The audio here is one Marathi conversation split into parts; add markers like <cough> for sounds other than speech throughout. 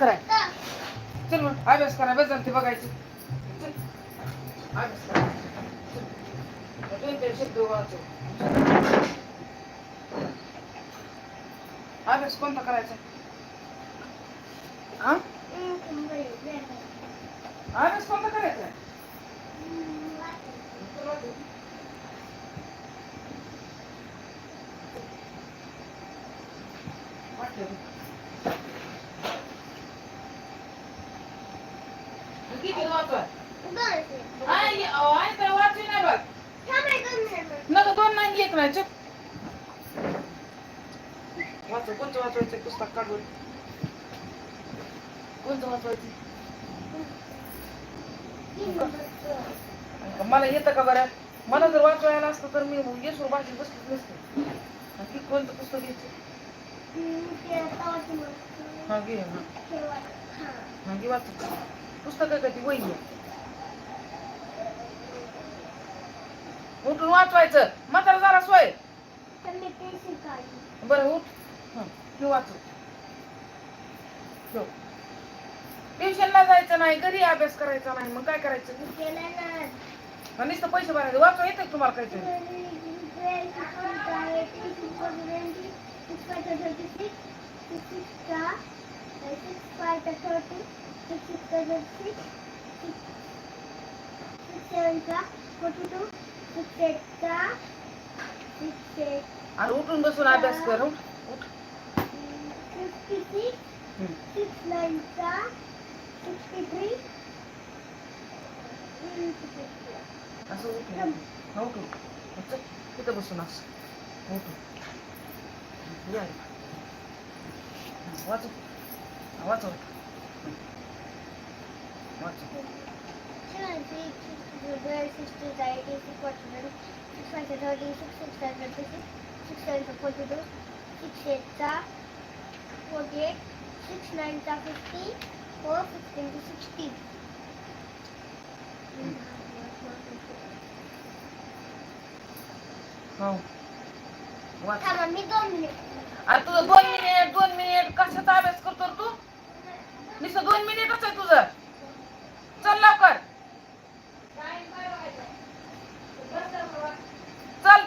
कराय. चल मग अभ्यास करा बस ते बघायचं. अभ्यास करा. शब्द वाचव. अभ्यास कोणता करायचा? हा? अभ्यास कोणता करायचा? वाटलं. किती वाचवा आई अहो, आई तर वाचू नाही बघ नका दोन नाही एक नाही कोणतं वाचवायचं पुस्तक काढून. कोणतं वाचवायचं? मला येतं का बरं? मला जर वाचवायला असतं तर मी येसूर भाषेत बसलीच नसते. ती कोणतं पुस्तक घ्यायचं? हा घे हा हा घे वाच पुस्तक आहे का ती? वही आहे. उठून वाचवायचं. म्हातारा जरा सोय. बरं उठ. हा तू वाचव. ठेव. ट्युशनला जायचं नाही घरी अभ्यास करायचा नाही मग काय करायचं? मग नुसतं पैसे भरायचे. वाचवा येतं का तुम्हाला काहीतरी? आणि उठून बसून अभ्यास कर उठ. उठ. असं उठून हा उठून तिथं बसून असं. उठून या. हा, वाचव वाचव वाचव Seven six six twelve sixty eighty six forty one six five thirty six six seven thirty six six seven forty two six eight forty eight six nine fifty four fifteen to sixty. हो वाच थांबा मी दोन मिनिट अरे तुझं दोन मिनिट दोन मिनिट कशाचा अभ्यास करतो रे तू नुसतं दोन मिनिटच आहे तुझं चल लवकर चल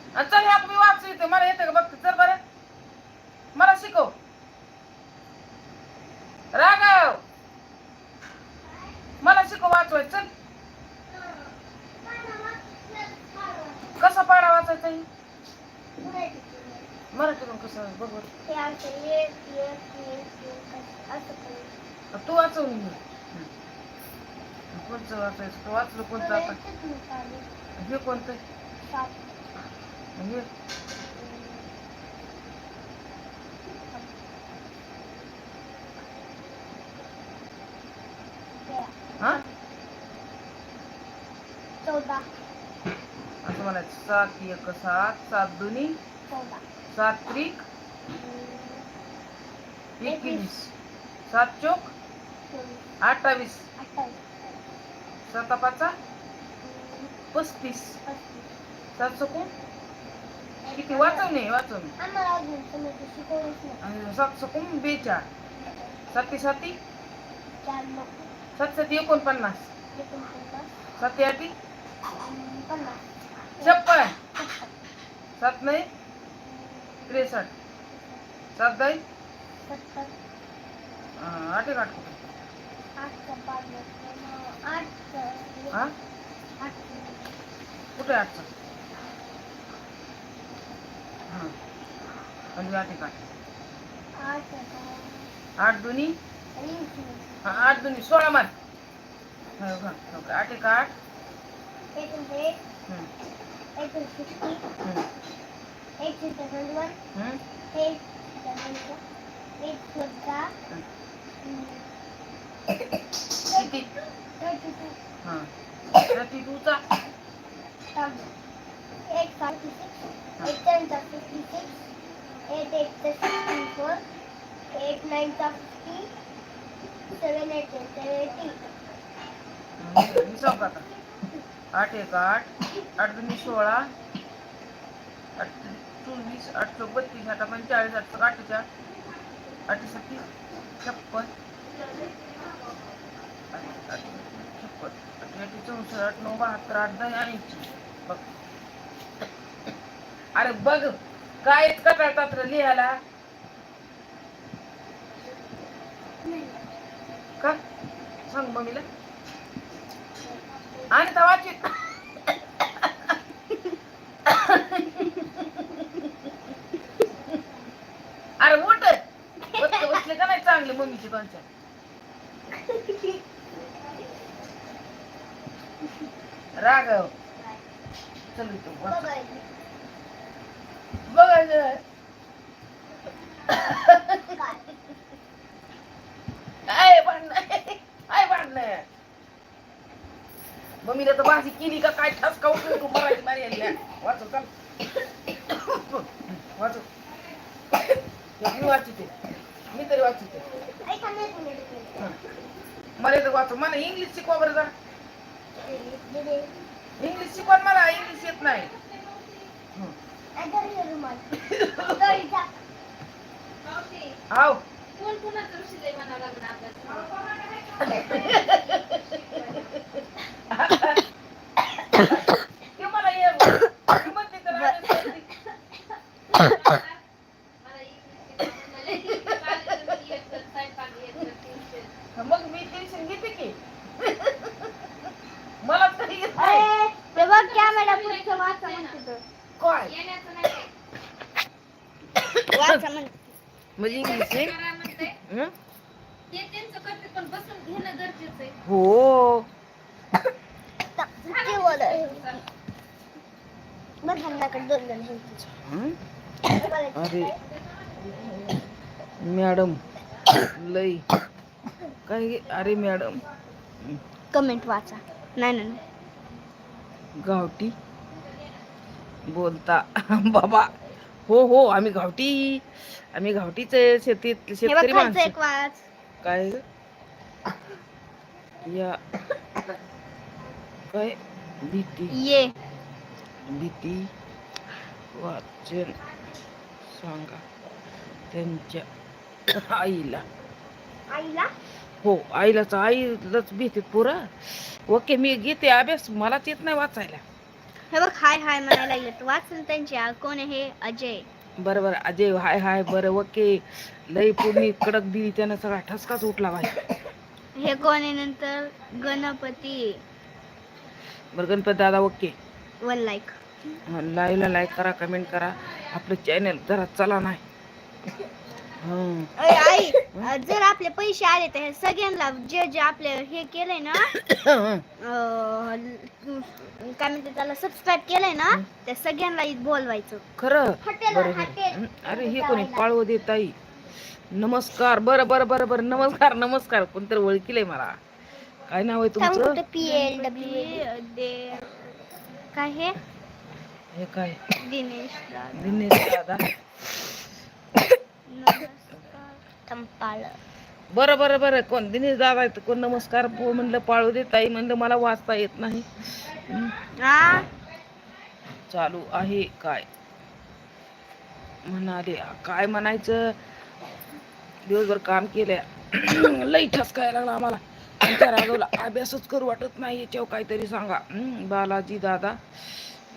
आणि चल ह्या मी वाचू येते मला येते का बघते? चल बरं. मला शिकव. राघव! मला शिकव वाचवाय. चल. कसा पाडा वाचायचा मराठी मराठीतून कसं? बघ तू वाचवून घे कोणचं वाचायचं? तू वाचलं कोणतं आता? हे कोणतं? हे चौदा असं म्हणायचं सात एक सात सात दोन्ही चौदा सात त्रिक एकवीस सात चोक चोवीस अठ्ठावीस अठ्ठावीस सात पाचा पस्तीस पस्तीस सात चकून किती तुम्ही ते शिकवलंच नाही. सात चकून बेचाळ साती? साती सात साती एकोणपन्नास. साती आठी? छप्पन. सात नाही? त्रेसष्ट. सात दाई अं, आठ एक आठ. कुठे आठचा पाच नऊ, आठ दोन्ही? आठ दोन्ही. सोळा मान. आठ एक आठ. एक एक. हं, एक सिक्स्टी हं, एक सेवन वन हं, एक सेवन एक चौदा हं. थर्टी किती थर्टी टू हां थर्टी टूचा एक फार्टी आता आठ एक आठ आठ दोन्ही सोळा आठ चोवीस आठ चौक बत्तीस आठ पंचेचाळीस आठ सहा अठ्ठेचाळ अटीसाठी छप्पन छप्पन अटी चौसष्ट आठ नऊ बहात्तर आठ दहा ऐंशी बघ अरे बघ काय कटाळतात रे लिहायला? का? सांग मम्मीला. आणि तर वाचित अरे उठ. बसले का नाही चांगले मम्मीचे दोनच्या राघव. चल इथं वाच. बघायचं. काय भांडण? काय भांडण? मम्मीला तर भाजी केली का काय? ठसका उठली तू मराठी मारी आली चाल. वाचव. मी वाचते मी तरी वाचते मला तर वाचव. मला इंग्लिश शिकवा बरं जा इंग्लिश शिकवा मला इंग्लिश येत नाही. हं. हाव कोण कोणाचं शिलाई म्हणावं लागलं ते मला ये मी म्हणते तर आम्ही करते. मला इंग्लिश मला एक तर स्वयंपाक एक तर ट्युशन मग मी टेन्शन घेते की मला तरी येत नाही कॅमेरा पुढचं वाचा म्हणते तो. काय येण्याचं नाही वाचा म्हणते म्हणजे इंग्लिश आहे करा म्हणते हं? ते त्यांचं करते पण बसून घेणं गरजेचं आहे हो ते बोल. बघ ह्यांनाकडे दोन जण आहेत तुझे. हं? अरे. मॅडम लई. काय गे? अरे मॅडम. कमेंट वाचा. नाही नाही, नाही. गावठी? बोलता <laughs> बाबा हो हो आम्ही गावठी आम्ही गावठीच शेतीत शेतकरी माणसं. काय? या. काय? भीती. ये. भीती. वाचन. सांगा. त्यांच्या आईला. आईला? हो आईलाच आईलाच भीती पुरा. ओके मी घेते अभ्यास. मलाच येत नाही वाचायला. हे बघ हाय हाय म्हणायला लागले तू वाचून त्यांची आ- कोण आहे? हे अजय. बरं बरं अजय हाय हाय बरं ओके. लई पूर्णी कडक दिली त्यानं सगळा ठसकाच उठला बाई हे कोण आहे नंतर? गणपती. बरं गणपत दादा ओके. One like. लाईव्हला लाईक करा कमेंट करा. आपलं चॅनल जरा चला नाही. हं. आई जर आपले पैसे आले तर हे सगळ्यांना जे जे आपले हे केलंय ना अ, काय म्हणते त्याला सबस्क्राईब केलंय ना त्या सगळ्यांना इथं बोलवायचं. खरं? हॉटेल, बरं बरं. हॉटेल. हं, अरे हे कोणी पाळव देत आई नमस्कार बरं बरं बरं बरं. नमस्कार नमस्कार. कोणतरी ओळखीलंय मला. काय नाव आहे तुमचं? पी एल डब्ल्यू काय हे? हे काय? दिनेश दादा. दिनेश दादा. बरं बरं बरं. कोण? दिनेश दादा कोण नमस्कार? म्हणलं पाळू देत आई म्हणलं मला वाचता येत नाही. चालू आहे काय? म्हणाले काय म्हणायचं? दिवसभर काम केलं <clears throat> लई ठसकायला लागला आम्हाला. आमच्या राघवला अभ्यासच करू वाटत नाही. याच्यावर काहीतरी सांगा. बालाजी दादा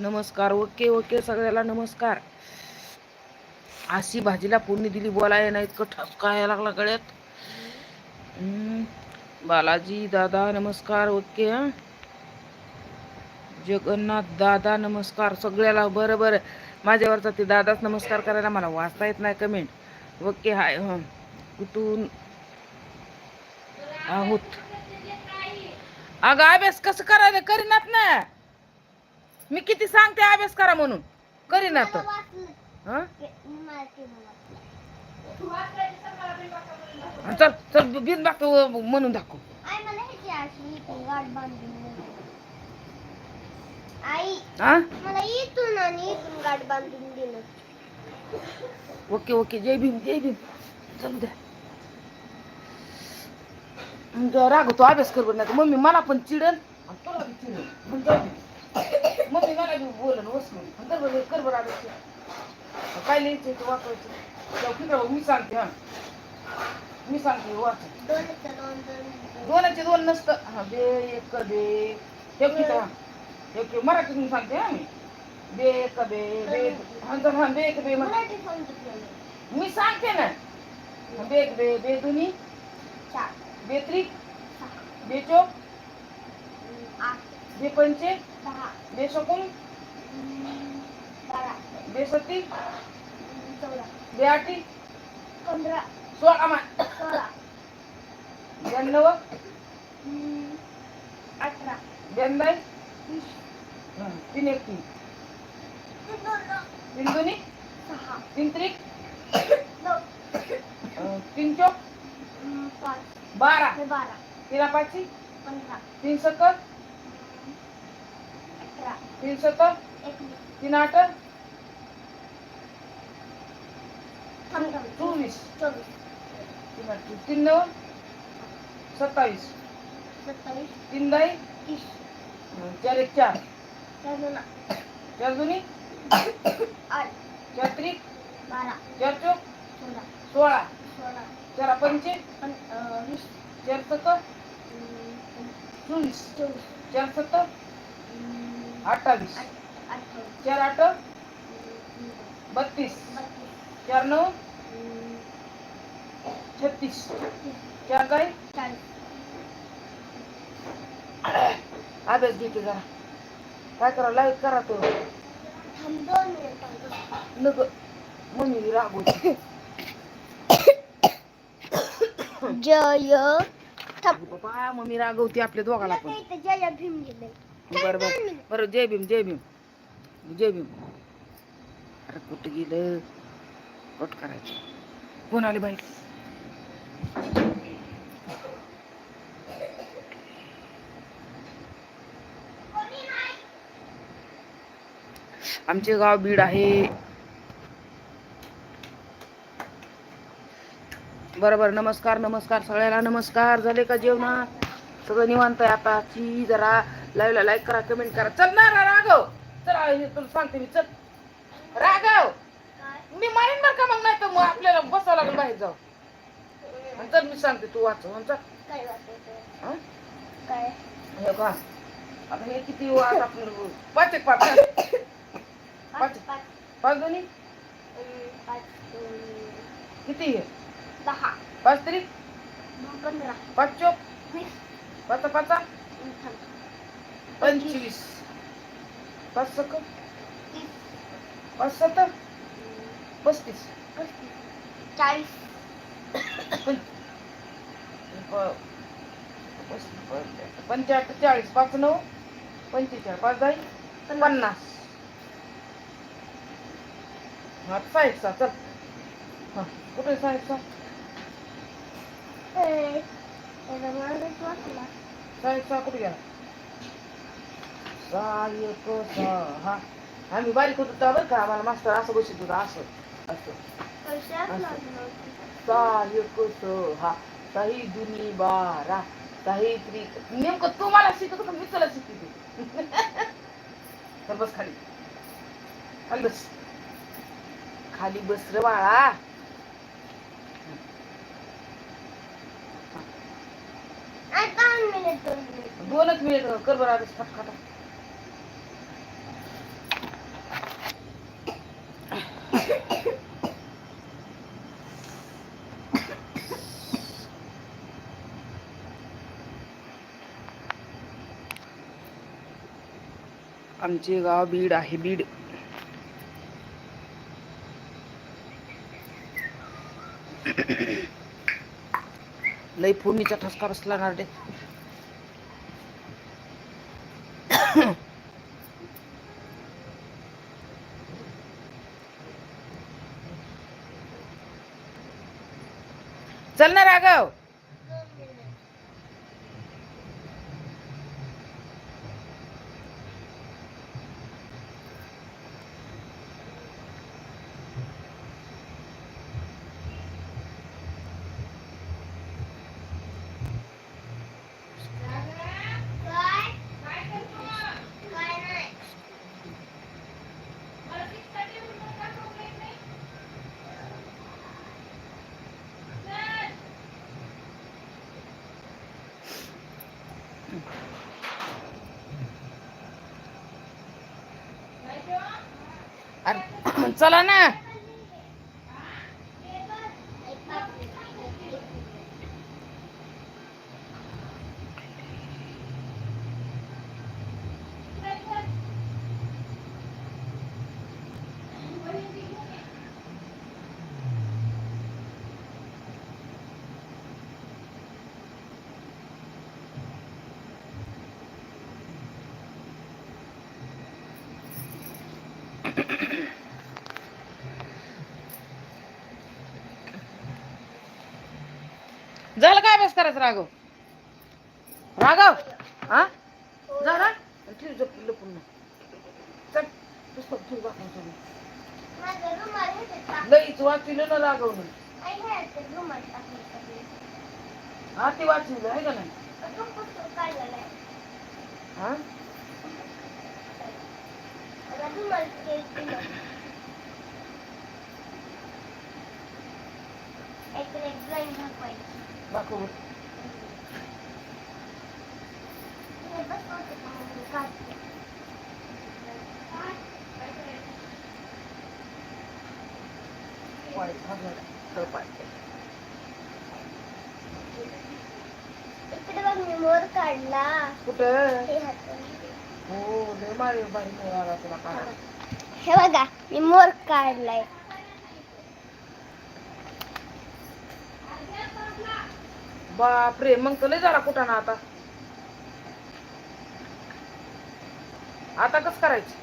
नमस्कार. Okay okay. सगळ्याला नमस्कार. अशी भाजीला फोडणी दिली बोलाय नाही इतकं ठसकायला लागला गळ्यात. बालाजी दादा नमस्कार ओके जगन्नाथ दादा नमस्कार सगळ्याला बरं बरं. माझ्यावरचा ते दादाच नमस्कार करायला मला वाचता येत नाही कमेंट ओके हाय हं. कुठून आहोत? अगं अभ्यास कसं करायला करीनात ना. मी किती सांगते अभ्यास करा म्हणून. करीनात. हं? चल चल बिन दाखव म्हणून दाखव. हा? ओके ओके जय भीम जय भीम. चल द्या. मग रागवतो अभ्यास कर नाही मम्मी मला पण दे. मम्मी मला बोलन बरं कर बरं अभ्यास काय लिहायचं ते वाचवायचं तेव्हा फिरव, मी सांगते हा. मी सांगते वाच. दोनचं दोन दोन दोनाचे दोन नसतं. हा बे एक बे. हे किती हा. हे की मराठीतून सांगते हा मी. बे एक बे बे. हा हा बे एक बे म्हणा मी सांगते ना. हा, बे एक बे बे दुनी बे त्रिक बे चोक. बे पंचे. बे सकुन. हम्म, बारा बे सती हम्म, चौदा बे आठी पंधरा सोळा मा सोळा ब्याण्णव हम्म, अठरा ब्याण्णव वीस हा, तीन एक तीन तीन दोन नऊ, तीन दुनी सहा तीन त्रिक नऊ अं, तीन चोक हम्म, पाच बारा हे बारा तीन पाचशे पंधरा तीन सत्तर हम्म, अठरा तीन सत्तर एकवीस तीन आठ पंधरा चोवीस तीन नऊ सत्तावीस. तीन अं, चार एक चार. चार दोन चार दोन्ही. आठ. चार त्रिक चार चोक. सोळा. चार पंचे. चार सत्तर चोवीस. चार सत्तर अठ्ठावीस. चार आठ. बत्तीस. चार नऊ छत्तीस. छत्तीस चार काय अभ्यास घेते जरा. काय करा लाइट करा तो. नग मम्मी रागवते जय बाबा मम्मी रागवते आपल्या दोघाला पण. जय भीम गेले बरं बरं. बरं जय भीम जय भीम. जय भीम. अरे कुठं गेलं? सपोर्ट करायचं. कोण आले बाहेर? आमचे गाव बीड आहे. बरोबर नमस्कार नमस्कार सगळ्याला नमस्कार. झाले का जेवणा? सगळं निवांत आहे आता. ची जरा लाईव्हला लाईक करा कमेंट करा. चल ना रा- राघव. चल हे तुला सांगते मी चल. राघव! मी मारीन बरं का मग? नाही तर मग आपल्याला बसावं लागेल बाहेर जाऊ चल मी सांगते तू वाचव हं, चल. काय वाटत? काय? हे का आता हे किती वाच आपलं पाच एक पाच? पाच पाच. दोन्ही? किती हे? दहा. पाच तरी? पंधरा. पाच चोक? पाच पाचा. पंचवीस. पाच सक? पाच सत्तर? पस्तीस. चाळीस. पं- प- पंच्याहत्तर चाळीस पाच नऊ पंचेचाळीस पाच दहा पन्नास. हा साहेबचा चल. हा कुठे साहेबचा वाचला. साहेबचा कुठे गेला? सहाय्यक सहा आम्ही बारीक होतो बरं का आम्हाला मास्तर असं बसत होता असं. असं पैशात असं. लागलं होतं. दुनी बारा साही त्रि नेमकं तू मला शिकवतो मी तुला शिकते तर बस खाली खाली बस खाली बस रे बाळा दोनच मिनिट कर बरं आता फटफटा आमचे गाव बीड आहे बीड. लई फोडणीचा ठसका बसला नारडे चल ना राघव. चला ना. झालं काय अभ्यास करायचं राघव राघव हा जा ना ठेव लपून चल पुस्तक ठेव. लईच वाचलं ना राघवनं आई हे ते. हा वाचलं आहे का नाही. हा. एक दाखवायची. दाखव. इकडे बघ मी मोर काढला. कुठं? हे लय तुला काढा हे बघा मी मोर काढलाय. बापरे मग तर लय झाला कुठं ना आता? आता कस करायचं?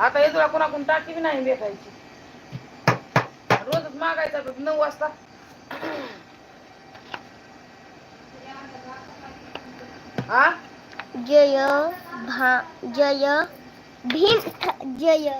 आता हे तुला कोणाकडून टाकी बी नाही भेटायची. रोजच मागायचा तर नऊ वाजता. हा जय भा जय भीम जय